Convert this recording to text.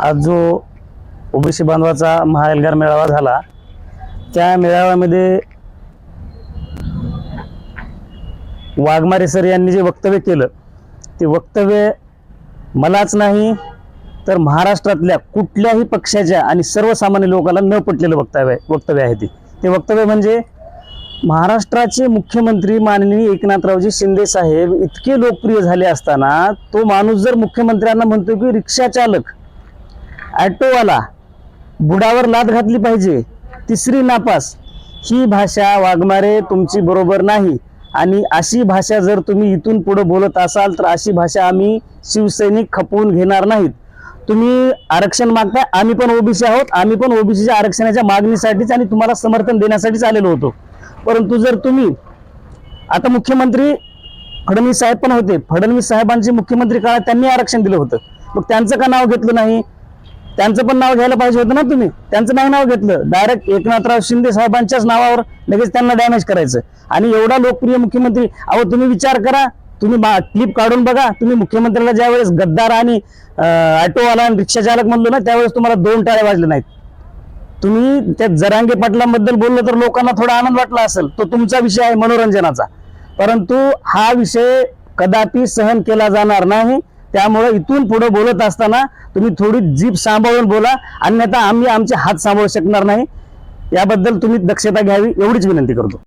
आज जो ओबीसी बांधवाचा महाएल्गार मेळावा झाला त्या मेळाव्यामध्ये वाघमारे सर यांनी जे वक्तव्य केलं ते वक्तव्य मलाच नाही तर महाराष्ट्रातल्या कुठल्याही पक्षाच्या आणि सर्वसामान्य लोकांना न पटलेलं वक्तव्य वक्तव्य आहे ते. ते वक्तव्य म्हणजे महाराष्ट्राचे मुख्यमंत्री माननीय एकनाथरावजी शिंदे साहेब इतके लोकप्रिय झाले असताना तो माणूस जर मुख्यमंत्र्यांना म्हणतो की रिक्षा चालक ॲटोवाला बुडावर लाद घातली पाहिजे. तिसरी नापास. ही भाषा वाघमारे तुमची बरोबर नाही. आणि अशी भाषा जर तुम्ही इथून पुढे बोलत असाल तर अशी भाषा आम्ही शिवसैनिक खपवून घेणार नाहीत. तुम्ही आरक्षण मागताय आम्ही पण ओबीसी आहोत. आम्ही पण ओबीसीच्या आरक्षणाच्या मागणीसाठीच आणि तुम्हाला समर्थन देण्यासाठीच आलेलो होतो. परंतु जर तुम्ही आता मुख्यमंत्री फडणवीस साहेब पण होते. फडणवीस साहेबांचे मुख्यमंत्री काळात त्यांनी आरक्षण दिलं होतं. मग त्यांचं का नाव घेतलं नाही? त्यांचं पण नाव घ्यायला पाहिजे होतं ना तुम्ही. त्यांचं नाही नाव घेतलं. डायरेक्ट एकनाथराव शिंदे साहेबांच्याच नावावर लगेच त्यांना डॅमेज करायचं. आणि एवढा लोकप्रिय मुख्यमंत्री अहो तुम्ही विचार करा. तुम्ही क्लिप काढून बघा. तुम्ही मुख्यमंत्र्याला ज्यावेळेस गद्दार आणि ऑटोवाला आणि रिक्षा चालक म्हणलो ना त्यावेळेस तुम्हाला दोन टाळे वाजले नाहीत. तुम्ही त्या जरांगे पाटलांबद्दल बोललं तर लोकांना थोडा आनंद वाटला असेल. तो तुमचा विषय आहे मनोरंजनाचा. परंतु हा विषय कदापि सहन केला जाणार नाही. त्यामुळे इथून पुढे बोलत असताना तुम्ही थोडी जीभ सांभाळून बोला. अन्यथा आम्ही आमचे हात सांभाळू शकणार नाही. याबद्दल तुम्ही दक्षता घ्यावी एवढीच विनंती करतो.